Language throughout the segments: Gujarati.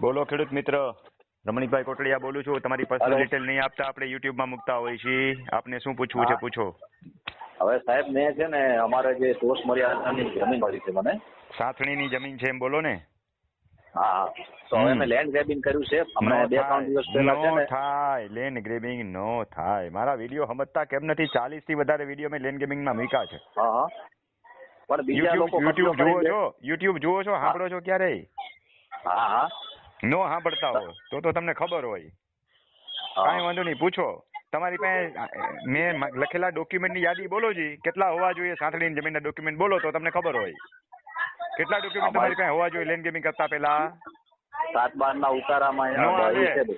બોલો ખેડૂત મિત્ર. રમણીકભાઈ કોટડિયા બોલું છું. તમારી પર્સનલ ડિટેલ નહીં આપતા આપણે યુટ્યુબમાં મૂકતા હોય છીએ. આપને શું પૂછવું છે પૂછો. હવે સાહેબ મેં છે ને અમારે જે ટોસ મર્યાદાની જમીન મળી છે મને. સાથણીની જમીન છે એમ બોલો ને. હા હા. તો હવે મેં લેન્ડ ગ્રેબિંગ કર્યું છે. નો હમણાં બે ત્રણ દિવસ પહેલા છે નો ને થાય. લેન ગ્રેબિંગ નો થાય. મારા વીડિયો સમજતા કેમ નથી? ચાલીસથી વધારે વીડિયો મેં લેન ગ્રેબિંગમાં મૂક્યા છે. હા હા. પણ બીજા લોકો યુટ્યુબ જુઓ છો. યુટ્યુબ જુઓ છો સાંભળો છો ક્યારેય? હા હા. નો સાંભળતા હો તો તો તમને ખબર હોય. કાંઈ વાંધો નહીં પૂછો. તમારી પાસે મેં લખેલા લખેલા ડોક્યુમેન્ટની યાદી બોલો જી. કેટલા હોવા જોઈએ સાંથળીની જમીનના ડોક્યુમેન્ટ બોલો તો તમને ખબર હોય. કેટલા ડોક્યુમેન્ટ તમારી પાસે હોવા જોઈએ લેન્ડ ગેમિંગ કરતા પહેલા? સાત બાર ના ઉતારામાં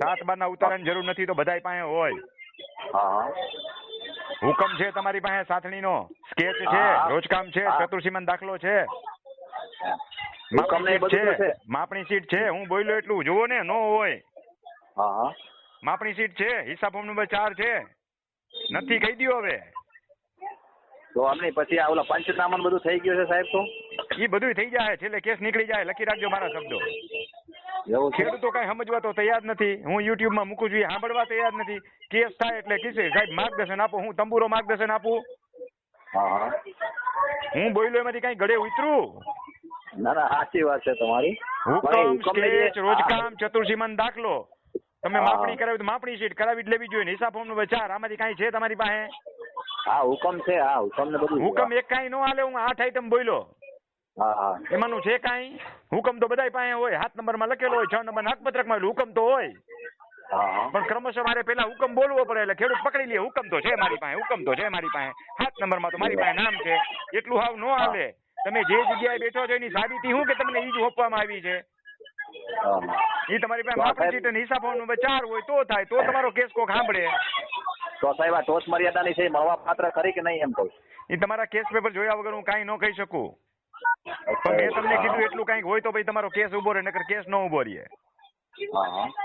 સાત બાર ના બધા. ઉતારાની જરૂર નથી તો બધાય પાસે હોય. હુકમ છે તમારી પાસે સાથણીનો સ્કેચ છે રોજકામ છે. ચતુર્સીમાન દાખલો છે. તો છે. માપણી સીટ છે. હું બોલ્યો એટલું. જુઓ ને નો હોય. હા હા. માપણી સીટ છે. હિસાબ ફોર્મ નંબર ચાર છે. નથી કહી દ્યો હવે. તો અમને પછી આ ઓલા પંચનામા બધું થઈ ગયું છે સાહેબ તો? એ બધું થઈ જાય. છેલ્લે કેસ નીકળી જાય. લખી રાખજો મારા શબ્દો. ખેડૂતો કઈ સમજવા તો તૈયાર નથી. હું યુટ્યુબમાં મૂકું છું સાંભળવા તૈયાર નથી. કેસ થાય એટલે કીસે સાહેબ માર્ગદર્શન આપો. હું તંબુરો માર્ગદર્શન આપું. હા હા. હું બોલ્યો એમાંથી કઈ ગળે ઉતરું. ના ના સાચી વાત છે તમારી. હુકમ સ્ટેજ રોજકામ ચતુર્સીમાન દાખલો. તમે માપણી કરાવી તો માપણી શીટ કરાવી જ લેવી જોઈએ ને. હિસાબ ફોર્મ નંબર ચાર આમાંથી કાંઈ છે તમારી પાસે? હા હુકમ છે હા હુકમ ને બધું હુકમ એક કાંઈ નો હાલે હું આઠ આઈટમ બોલ્યો એમાંનું છે કાંઈ? હુકમ તો બધાય પાસે હોય. હાથ નંબરમાં લખેલો હોય છ નંબર નાકપત્રકમાં હુકમ તો હોય. પણ ક્રમશઃ મારે પેલા હુકમ બોલવો પડે એટલે ખેડૂત પકડી લે. હુકમ તો છે મારી પાસે હુકમ તો છે મારી પાસે. સાત નંબરમાં તો મારી પાસે નામ છે. એટલું હાવ નો હાલે તમે જે જગ્યાએ બેઠો છો એની સાબિતી શું કે તમને ઈ જ હોપવામાં આવી છે? ઈ તમારી પાસે માપણી અને હિસાબ નંબર ચાર હોય તો થાય તો તમારો કેસ કોક સાંભળે. તો સાહેબ આ ટોચ મર્યાદાની છે મળવા પાત્ર ખરી કે નહીં એમ કહું ઈ તમારા કેસ પેપર જોયા વગર હું કાંઈ ન કહી શકું. પણ મેં તમને કીધું એટલું કાંઈક હોય તો ભાઈ તમારો કેસ ઊભો રહે નકર કેસ ન ઊભો રહે.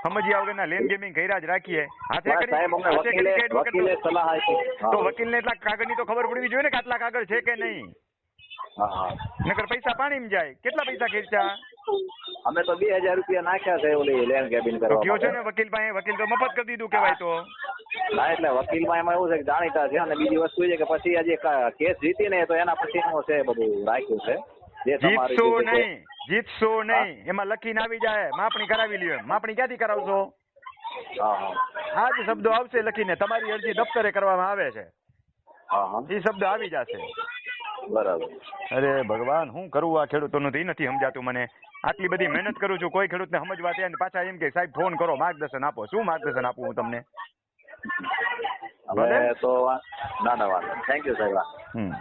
સમજ્યા વગર ના લેન ગેમિંગ કર્યા જ રાખીએ. હાથે કરી વકીલે વકીલે તો હા. વકીલને એટલા કાગળની તો ખબર પડવી જોઈએ ને કે આટલા કાગળ છે કે નહીં? હા. નકર પૈસા પાણીમાં જાય. કેટલા પૈસા ખર્ચા અમે તો બે હજાર રૂપિયા નાખ્યા છે ઓલી લેન્ડ કેબિન કરવા કયો છે ને વકીલ પાસે? વકીલ તો મફત કરી દીધું કેવાય તો. ના એટલે વકીલમાં એમાં એવું છે કે જાણીતા છે અને બીજી વસ્તુ છે કે પછી આજે કેસ જીતી ને તો એના પછીનું છે બધું રાખ્યું છે. જીતશો નહીં જીતશો નહીં. એમાં લખીને આવી જાય. માપણી કરાવી લ્યો માપણી ક્યાંથી કરાવશો? હા આ જ શબ્દો આવશે લખીને. તમારી અરજી દફતરે કરવામાં આવે છે. એ શબ્દ આવી જશે. બરાબર. અરે ભગવાન હું કરું આ ખેડૂતોનું તો નથી સમજાતું મને. આટલી બધી મહેનત કરું છું કોઈ ખેડૂતને સમજવા ત્યાં. પાછા એમ કે સાહેબ ફોન કરો માર્ગદર્શન આપો. શું માર્ગદર્શન આપું હું તમને? હવે. તો ના ના વાંધો થેન્ક યુ સાહેબ. હમ.